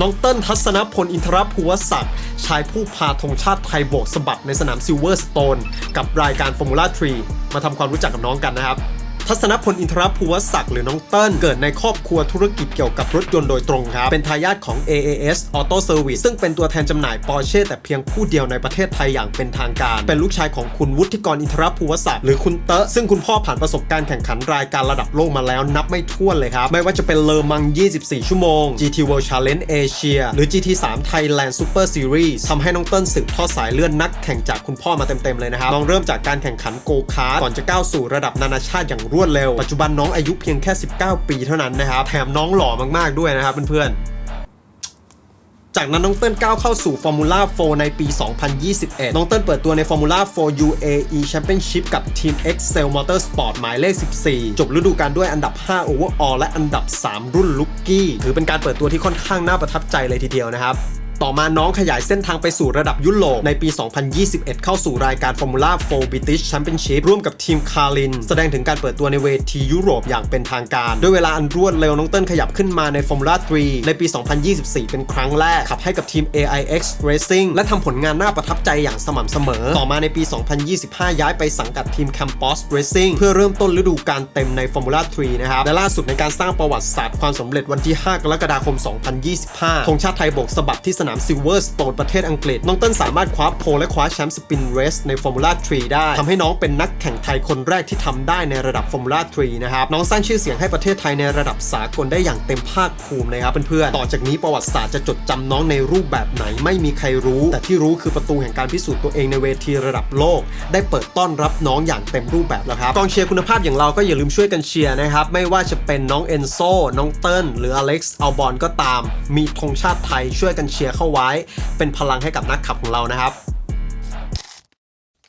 น้องเติ้ลทัศนพลอินทรภูวศักดิ์ชายผู้พาธงชาติไทยโบกสะบัดในสนามซิลเวอร์สโตนกับรายการฟอร์มูล่าทรีมาทำความรู้จักกับน้องกันนะครับ ทัศนพลอินทรภูวศักดิ์หรือน้องเติ้ลเกิดในครอบครัวธุรกิจเกี่ยวกับรถยนต์โดยตรงครับ เป็นทายาทของ AAS Auto Service ซึ่งเป็นตัวแทนจำหน่าย Porsche แต่เพียงผู้เดียวในประเทศไทยอย่างเป็นทางการ เป็นลูกชายของคุณวุฒิกรอินทรภูวศักดิ์หรือคุณเตอะซึ่งคุณพ่อผ่านประสบการณ์แข่งขันรายการระดับโลกมาแล้วนับไม่ถ้วนเลยครับ ไม่ว่าจะเป็นเลอมัง 24 ชั่วโมง GT World Challenge Asia หรือ GT3 Thailand Super Series ทำให้น้องเติ้ลสืบทอดสายเลือดนักแข่งจากคุณพ่อมาเต็มๆเลยนะครับน้องเริ่มจากการแข่งขันโกคาร์ก่อนจะก้าวสู่ระดับนานาชาติอย่างรวดเร็ว ปัจจุบันน้องอายุเพียงแค่ 19 ปีเท่านั้นนะครับ แถมน้องหล่อมากๆด้วยนะครับเพื่อนๆ จากนั้นน้องเติ้ลก้าวเข้าสู่ Formula 4ในปี 2021 น้องเติ้ลเปิดตัวใน Formula 4 UAE Championship กับทีม Excel Motorsport หมายเลข 14 จบฤดูกาลด้วยอันดับ 5 Overall และอันดับ 3 รุ่นลุกกี้ ถือเป็นการเปิดตัวที่ค่อนข้างน่าประทับใจเลยทีเดียวนะครับ ต่อมาน้องขยายเส้นทางไปสู่ระดับยุโรปในปี 2021 เข้าสู่รายการ Formula 4 British Championship ร่วมกับทีมคาริน แสดงถึงการเปิดตัวในเวทียุโรปอย่างเป็นทางการ ด้วยเวลาอันรวดเร็วน้องเติ้ลขยับขึ้นมาใน Formula 3 ในปี 2024 เป็นครั้งแรกขับให้กับทีม AIX Racing และทำผลงานน่าประทับใจอย่างสม่ำเสมอ ต่อมาในปี 2025 ย้ายไปสังกัดทีม Campos Racing เพื่อเริ่มต้นฤดูกาลเต็มใน Formula 3 นะครับ และล่าสุดในการสร้างประวัติศาสตร์ความสำเร็จวันที่ 5 กรกฎาคม 2025ธงชาติไทยโบกสะบัดที่สนามซิลเวอร์สโตนประเทศอังกฤษ น้องเติ้ลสามารถคว้าโพและคว้าแชมป์สปินเรสใน Formula 3ได้ทำให้น้องเป็นนักแข่งไทยคนแรกที่ทำได้ในระดับ Formula 3นะครับ น้องสร้างชื่อเสียงให้ประเทศไทยในระดับสากลได้อย่างเต็มภาคภูมินะครับเพื่อนๆ ต่อจากนี้ประวัติศาสตร์จะจดจำน้องในรูปแบบไหนไม่มีใครรู้ แต่ที่รู้คือประตูแห่งการพิสูจน์ตัวเองในเวทีระดับโลก ได้เปิดต้อนรับน้องอย่างเต็มรูปแบบแล้วครับกองเชียร์คุณภาพอย่างเราก็อย่าลืมช่วยกันเชียร์นะครับไม่ว่าจะเป็นน้องเอนโซน้องเติ้ลหรืออเล็กซ์อัลบอนก็ตาม มีธงชาติไทยช่วยกันเชียร์เข้าไว้ เป็นพลังให้กับนักขับของเรานะครับ